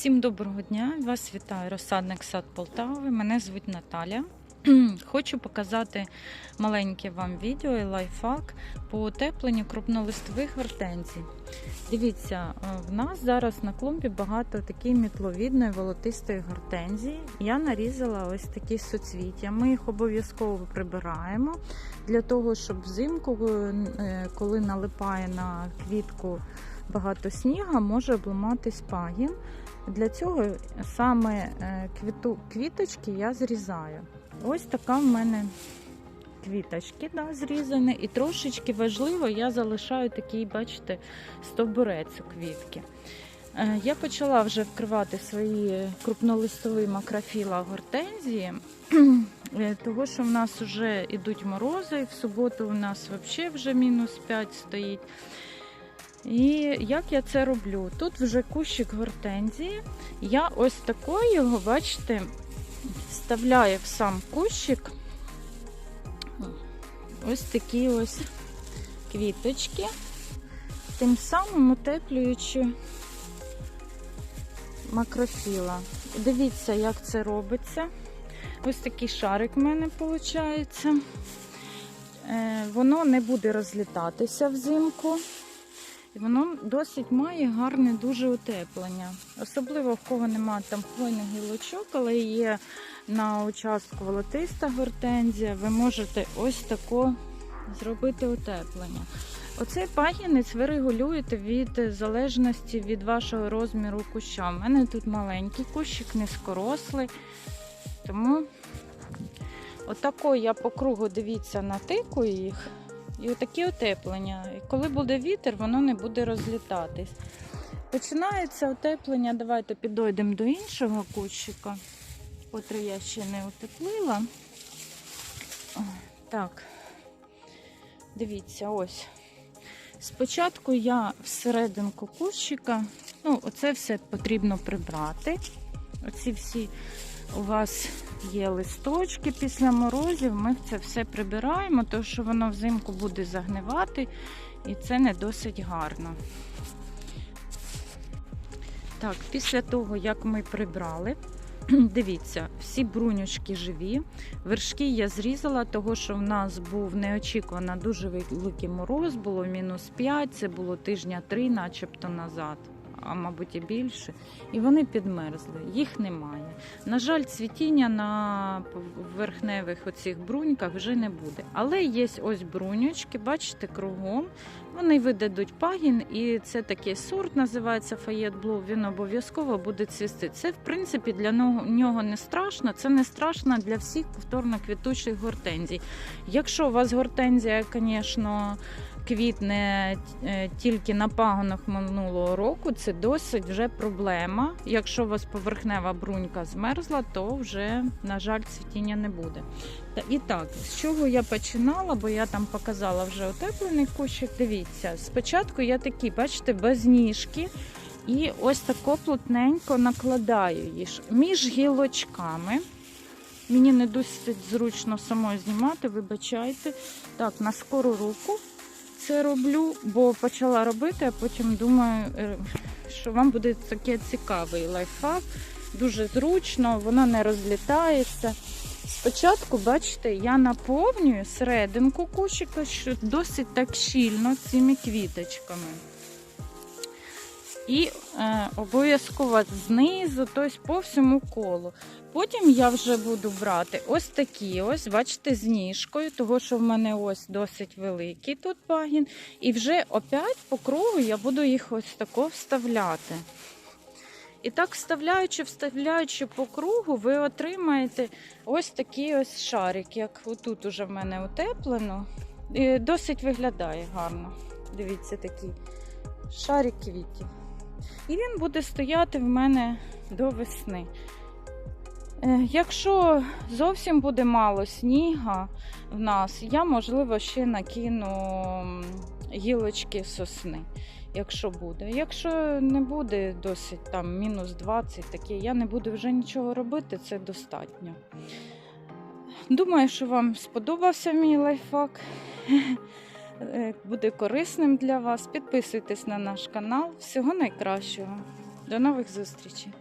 Всім доброго дня! Вас вітає розсадник сад Полтави. Мене звуть Наталя. Хочу показати маленьке вам відео і лайфхак по утепленню крупнолистових гортензій. Дивіться, е, в нас зараз на клумбі багато такої мітловідної волотистої гортензії. Я нарізала ось такі суцвіття. Ми їх обов'язково прибираємо для того, щоб взимку, е, коли налипає на квітку багато сніга, може обламатись пагін. Для цього саме е, квіточки я зрізаю. Ось така в мене квіточки да, зрізані. І трошечки важливо, я залишаю такий, бачите, стовбурець у квітки. Е, Я почала вже вкривати свої крупнолистові макрофіла гортензії, е, того що в нас вже йдуть морози, в суботу у нас взагалі вже мінус 5 стоїть. І як я це роблю? Тут вже кущик гортензії. Я ось такою бачите, вставляю в сам кущик ось такі ось квіточки, тим самим утеплюючи макрофіла. Дивіться, як це робиться. Ось такий шарик в мене виходить. Воно не буде розлітатися взимку. Воно досить має гарне дуже утеплення. Особливо в кого немає там хвойних гілочок, але є на участку волотиста гортензія, ви можете ось тако зробити утеплення. Оцей пагінець ви регулюєте від залежності від вашого розміру куща. У мене тут маленький кущик, низькорослий. Тому отако я по кругу, дивіться, натикую їх. І отакі утеплення. І коли буде вітер, воно не буде розлітатись. Починається утеплення. Давайте підійдемо до іншого кущика, котрий я ще не утеплила. Так, дивіться, ось. Спочатку я всерединку кущика, ну, оце все потрібно прибрати. Оці всі у вас є листочки після морозів, ми це все прибираємо, тому що воно взимку буде загнивати, і це не досить гарно. Так, після того, як ми прибрали, дивіться, всі брунючки живі. Вершки я зрізала, того що в нас був неочікувано дуже великий мороз, було мінус 5, це було тижня 3 начебто назад а мабуть і більше, і вони підмерзли, їх немає. На жаль, цвітіння на верхневих оцих бруньках вже не буде. Але є ось бруньочки, бачите, кругом. Вони видадуть пагін, і це такий сорт, називається Фаєт Блу. Він обов'язково буде цвісти. Це, в принципі, для нього не страшно. Це не страшно для всіх повторно квітучих гортензій. Якщо у вас гортензія, звісно, квітне е, тільки на пагонах минулого року, це досить вже проблема. Якщо у вас поверхнева брунька змерзла, то вже, на жаль, цвітіння не буде. І так, з чого я починала, бо я там показала вже утеплений кущик. Дивіться, спочатку я такі, бачите, без ніжки. І ось тако плотненько накладаю їх між гілочками. Мені не досить зручно самою знімати, вибачайте. Так, на скору руку це роблю, бо почала робити, а потім думаю, е, що вам буде такий цікавий лайфхак. Дуже зручно, воно не розлітається. Спочатку, бачите, я наповнюю серединку кущика, що досить так щільно цими квіточками. І е, обов'язково знизу, тобто по всьому колу. Потім я вже буду брати ось такі, ось, бачите, з ніжкою, того що в мене ось досить великий тут пагін. І вже опять по кругу я буду їх ось тако вставляти. І так, вставляючи, вставляючи по кругу, ви отримаєте ось такий ось шарик, як отут уже в мене утеплено. І Досить виглядає гарно. Дивіться, такий шарик квітів. І він буде стояти в мене до весни. Е, якщо зовсім буде мало сніга в нас, я, можливо, ще накину гілочки сосни, якщо буде. Якщо не буде досить там мінус 20, таке, я не буду вже нічого робити, це достатньо. Думаю, що вам сподобався мій лайфхак. Е, Буде корисним для вас. Підписуйтесь на наш канал. Всього найкращого. До нових зустрічей!